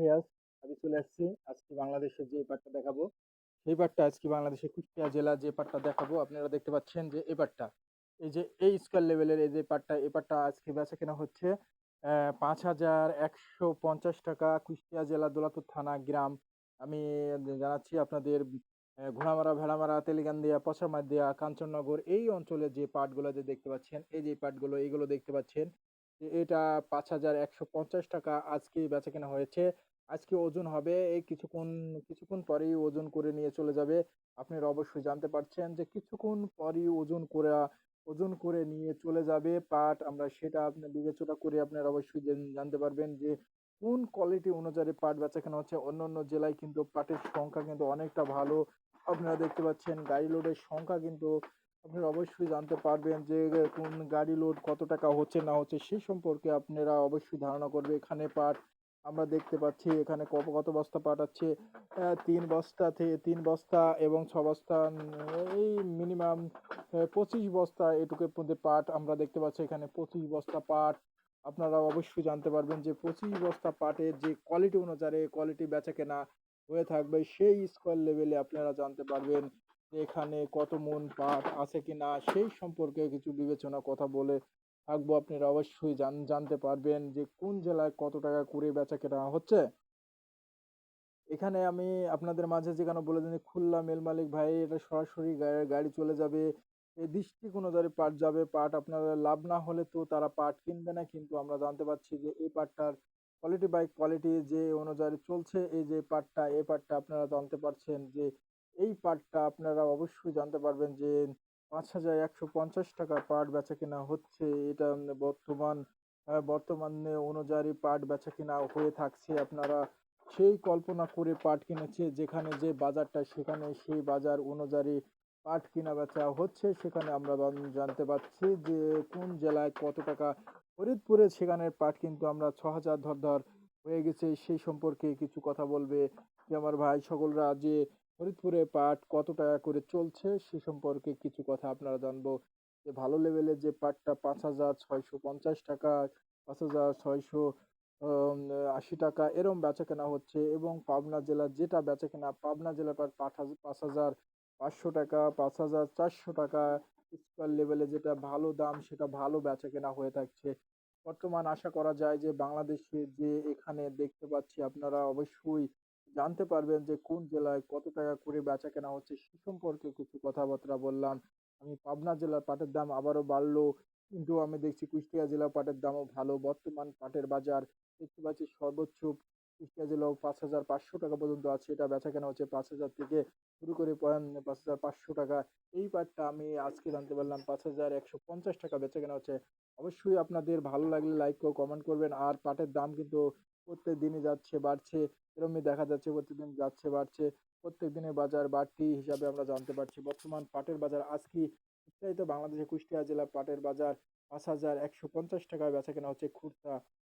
ফেয়াজ আমি চলে আসছি। আজকে বাংলাদেশের যে পাটটা দেখাবো, সেই পাটটা আজকে বাংলাদেশের কুষ্টিয়া জেলা যে পাটটা দেখাবো, আপনারা দেখতে পাচ্ছেন যে এই পাটটা। এই যে এই স্কোয়ার লেভেলের এই যে পাটটা এই পাটটা আজকে বেচা কেনা হচ্ছে পাঁচ হাজার একশো পঞ্চাশ টাকা কুষ্টিয়া জেলা দোলাতুর থানা গ্রাম। আমি জানাচ্ছি আপনাদের ঘোড়ামারা, ভেড়ামারা, তেলিগান্দিয়া পচামাদিয়া কাঞ্চননগর, এই অঞ্চলে যে পাটগুলো যে দেখতে পাচ্ছেন, এই যে পাটগুলো, এইগুলো দেখতে পাচ্ছেন। এটা পাঁচ হাজার একশো পঞ্চাশ টাকা আজকে বেচা কেনা হয়েছে। আজকে ওজন হবে এই কিছুক্ষণ কিছুক্ষণ পরেই ওজন করে নিয়ে চলে যাবে। আপনারা অবশ্যই জানতে পারছেন যে কিছুক্ষণ পরই ওজন করে ওজন করে নিয়ে চলে যাবে পাট আমরা সেটা আপনার বিবেচনা করে আপনারা অবশ্যই জানতে পারবেন যে কোন কোয়ালিটি অনুযায়ী পাট বেচা কেনা হচ্ছে। অন্য অন্য জেলায় কিন্তু পাটের সংখ্যা কিন্তু অনেকটা ভালো। আপনারা দেখতে পাচ্ছেন গাড়ি লোডের সংখ্যা কিন্তু আপনারা অবশ্যই জানতে পারবেন যে কোন গাড়ি লোড কত টাকা হচ্ছে, না হচ্ছে, সে সম্পর্কে আপনারা অবশ্যই ধারণা করবে। এখানে পাট আমরা দেখতে পাচ্ছি, এখানে কত কত বস্তা পাট আছে? তিন বস্তা থেকে তিন বস্তা এবং ছ বস্তা এই মিনিমাম পঁচিশ বস্তা এটুকুর মধ্যে পাট আমরা দেখতে পাচ্ছি। এখানে পঁচিশ বস্তা পাট আপনারা অবশ্যই জানতে পারবেন যে পঁচিশ বস্তা পাটের যে কোয়ালিটি অনুযায়ী কোয়ালিটি বেচা কেনা হয়ে থাকবে, সেই স্কোয়ার লেভেলে আপনারা জানতে পারবেন। এখানে কত মন পাট আছে কি না সেই সম্পর্কে কিছু বিবেচনা কথা বলে থাকব। আপনারা অবশ্যই জান, জানতে পারবেন যে কোন জেলায় কত টাকা করে বেচা কেনা হচ্ছে। এখানে আমি আপনাদের মাঝে যেখানে বলে দিন খুলনা মেল মালিক ভাই, এটা সরাসরি গাড়ি চলে যাবে। এই দৃষ্টিক অনুযায়ী পাট যাবে। পাট আপনারা লাভ না হলে তো তারা পাট কিনবে না, কিন্তু আমরা জানতে পারছি যে এই পাটটার কোয়ালিটি বাই কোয়ালিটি যে অনুযায়ী চলছে, এই যে পাটটা এই পাটটা আপনারা জানতে পারছেন যে এই পাটটা আপনারা অবশ্যই জানতে পারবেন যে পাঁচ হাজার একশো পঞ্চাশ টাকা পাট বেচা কেনা হচ্ছে। এটা বর্তমান বর্তমানে অনুযায়ী পাট বেচা কেনা হয়ে থাকছে। আপনারা সেই কল্পনা করে পাট কিনেছে, যেখানে যে বাজারটা, সেখানে সেই বাজার অনুযায়ী পাট কেনা বেচা হচ্ছে। সেখানে আমরা জানতে পারছি যে কোন জেলায় কত টাকা ফরিদপুরে সেখানের পাট কিন্তু আমরা ছ হাজার ধর ধর হয়ে গেছে। সেই সম্পর্কে কিছু কথা বলবে যে আমার ভাই, সকলরা যে ফরিদপুরে পাট কত টাকা করে চলছে সে সম্পর্কে কিছু কথা আপনারা জানব। যে ভালো লেভেলের যে পাটটা পাঁচ হাজার ছয়শো পঞ্চাশ টাকা, পাঁচ হাজার ছয়শো আশি টাকা এরম বেচা কেনা হচ্ছে এবং পাবনা জেলার যেটা বেচা কেনা পাবনা জেলার পাট পাঁচ হাজার পাঁচশো টাকা, পাঁচ হাজার চারশো টাকা স্কোয়ার লেভেলে যেটা ভালো দাম সেটা ভালো বেচা কেনা হয়ে থাকছে। বর্তমান আশা করা যায় যে বাংলাদেশে যে এখানে দেখতে পাচ্ছি আপনারা অবশ্যই জানতে পারবেন যে কোন জেলায় কত টাকা করে বেচা কেনা হচ্ছে সে সম্পর্কে কিছু কথাবার্তা বললাম। আমি পাবনা জেলার পাটের দাম আবারও বাড়লো, কিন্তু আমি দেখছি কুষ্টিয়া জেলার পাটের দামও ভালো। বর্তমান পাটের বাজার দেখতে পাচ্ছি সর্বোচ্চ কুষ্টিয়া জেলাও পাঁচ হাজার পাঁচশো টাকা পর্যন্ত আছে। এটা বেচা কেনা হচ্ছে পাঁচ হাজার থেকে শুরু করে পাঁচ হাজার পাঁচশো টাকা। এই পাটটা আমি আজকে জানতে পারলাম পাঁচ হাজার একশো পঞ্চাশ টাকা বেচা কেনা হচ্ছে। অবশ্যই আপনাদের ভালো লাগলে লাইক ও কমেন্ট করবেন। আর পাটের দাম কিন্তু প্রত্যেক দিনই যাচ্ছে, বাড়ছে। এরমই দেখা যাচ্ছে প্রতিদিন যাচ্ছে, বাড়ছে। প্রত্যেক দিনের বাজার বাড়তি হিসাবে আমরা জানতে পারছি। বর্তমান পাটের বাজার আজ কি বিস্তারিত? বাংলাদেশের কুষ্টিয়া জেলা পাটের বাজার পাঁচ হাজার একশো পঞ্চাশ টাকায় বেচা কেনা হচ্ছে খুচরা